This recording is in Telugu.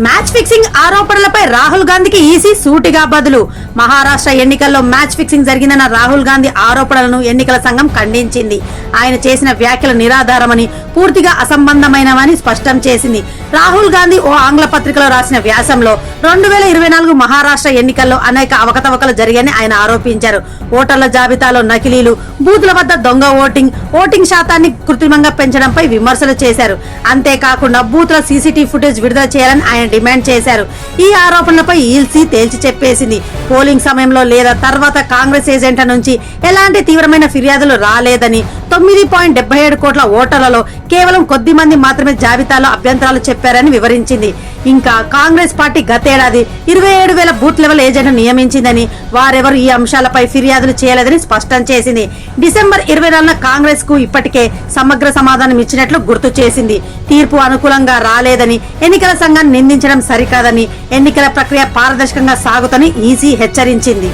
మ్యాచ్ ఫిక్సింగ్ ఆరోపణలపై రాహుల్ గాంధీకి ఈసీ సూటిగా బదులు. మహారాష్ట్ర ఎన్నికల్లో మ్యాచ్ ఫిక్సింగ్ జరిగిందన్న రాహుల్ గాంధీ ఆరోపణలను ఎన్నికల సంఘం ఖండించింది. ఆయన చేసిన వ్యాఖ్యలు నిరాధారమని పూర్తిగా అసంబంధమైనవని స్పష్టం చేసింది. రాహుల్ గాంధీ ఓ ఆంగ్ల పత్రికలో రాసిన వ్యాసంలో రెండు వేల ఇరవై నాలుగు మహారాష్ట్ర ఎన్నికల్లో అనేక అవకతవకలు జరిగాయని ఆయన ఆరోపించారు. ఓటర్ల జాబితాలో నకిలీలు బూతుల వద్ద దొంగ ఓటింగ్ ఓటింగ్ శాతాన్ని కృత్రిమంగా పెంచడంపై విమర్శలు చేశారు. అంతేకాకుండా బూత్ల సీసీటీవీ ఫుటేజ్ విడుదల చేయాలని ఆయన డిమాండ్ చేశారు. ఈ ఆరోపణలపై ఈల్సీ తేల్చి చెప్పేసింది. పోలింగ్ సమయంలో లేదా తర్వాత కాంగ్రెస్ ఏజెంట్ల నుంచి ఎలాంటి తీవ్రమైన ఫిర్యాదులు రాలేదని తొమ్మిది పాయింట్ డెబ్బై ఏడు కోట్ల ఓటర్లలో కేవలం కొద్ది మంది మాత్రమే జాబితాలో అభ్యంతరాలు చెప్పారని వివరించింది. ఇంకా కాంగ్రెస్ పార్టీ గతేడాది ఇరవై ఏడు వేల బూత్ లెవెల్ ఏజెంట్ నియమించిందని వారెవరు ఈ అంశాలపై ఫిర్యాదులు చేయలేదని స్పష్టం చేసింది. డిసెంబర్ ఇరవై నాలుగున కాంగ్రెస్కు ఇప్పటికే సమగ్ర సమాధానం ఇచ్చినట్లు గుర్తు చేసింది. తీర్పు అనుకూలంగా రాలేదని ఎన్నికల సంఘాన్ని నిందించడం సరికాదని ఎన్నికల ప్రక్రియ పారదర్శకంగా సాగుతని ఈసీ హెచ్చరించింది.